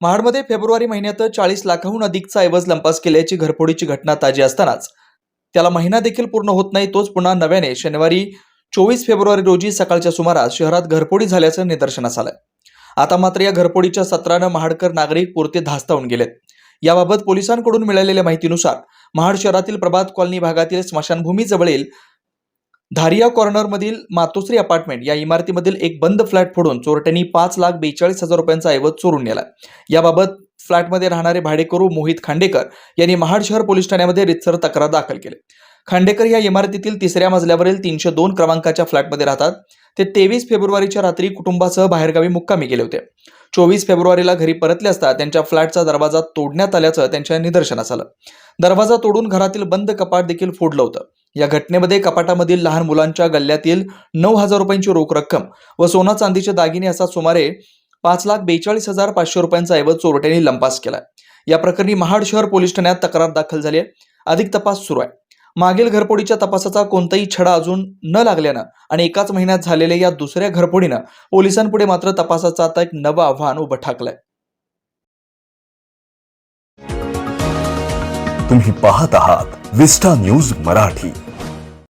महाडमध्ये फेब्रुवारी महिन्यात चाळीस लाखाहून अधिकचा ऐवज लंपास केल्याची घरफोडीची घटना ताजी असतानाच. त्याला महिना देखील पूर्ण होत नाही तोच पुन्हा नव्याने. शनिवारी चोवीस फेब्रुवारी रोजी सकाळच्या सुमारास शहरात घरफोडी झाल्याचं निदर्शनास आलंय. आता मात्र या घरफोडीच्या सत्रानं महाडकर नागरिक पुरते धास्तावून गेलेत. याबाबत पोलिसांकडून मिळालेल्या माहितीनुसार महाड शहरातील प्रभात कॉलनी भागातील स्मशानभूमीजवळील धारिया कॉर्नरमधील मातोश्री अपार्टमेंट या इमारतीमधील एक बंद फ्लॅट फोडून चोरट्यांनी पाच लाख बेचाळीस हजार रुपयांचा ऐवज चोरून नेला. याबाबत फ्लॅटमध्ये राहणारे भाडेकरू मोहित खांडेकर यांनी महाड शहर पोलीस ठाण्यामध्ये रितसर तक्रार दाखल केली. खांडेकर या इमारतीतील तिसऱ्या मजल्यावरील तीनशे दोन क्रमांकाच्या फ्लॅटमध्ये राहतात. ते तेवीस फेब्रुवारीच्या रात्री कुटुंबासह बाहेरगावी मुक्कामी गेले होते. चोवीस फेब्रुवारीला घरी परतले असता त्यांच्या फ्लॅटचा दरवाजा तोडण्यात आल्याचं त्यांच्या निदर्शनास आलं. दरवाजा तोडून घरातील बंद कपाट देखील फोडलं होतं. या घटनेमध्ये कपाटामधील लहान मुलांच्या गल्ल्यातील नऊ हजार रुपयांची रोख रक्कम व सोना चांदीचे दागिने असा सुमारे पाच लाख बेचाळीस हजार पाचशे रुपयांचा ऐवज चोरट्यांनी लंपास केला या प्रकरणी महाड शहर पोलीस ठाण्यात तक्रार दाखल झाली आहे. अधिक तपास सुरू आहे. मागील घरपोडीच्या तपासाचा कोणताही छडा अजून न लागल्यानं आणि एकाच महिन्यात झालेल्या या दुसऱ्या घरपोडीनं पोलिसांपुढे मात्र तपासाचं आता एक नवं आव्हान उभं ठाकलंय. तुम्ही पाहत आहात विस्टा न्यूज मराठी.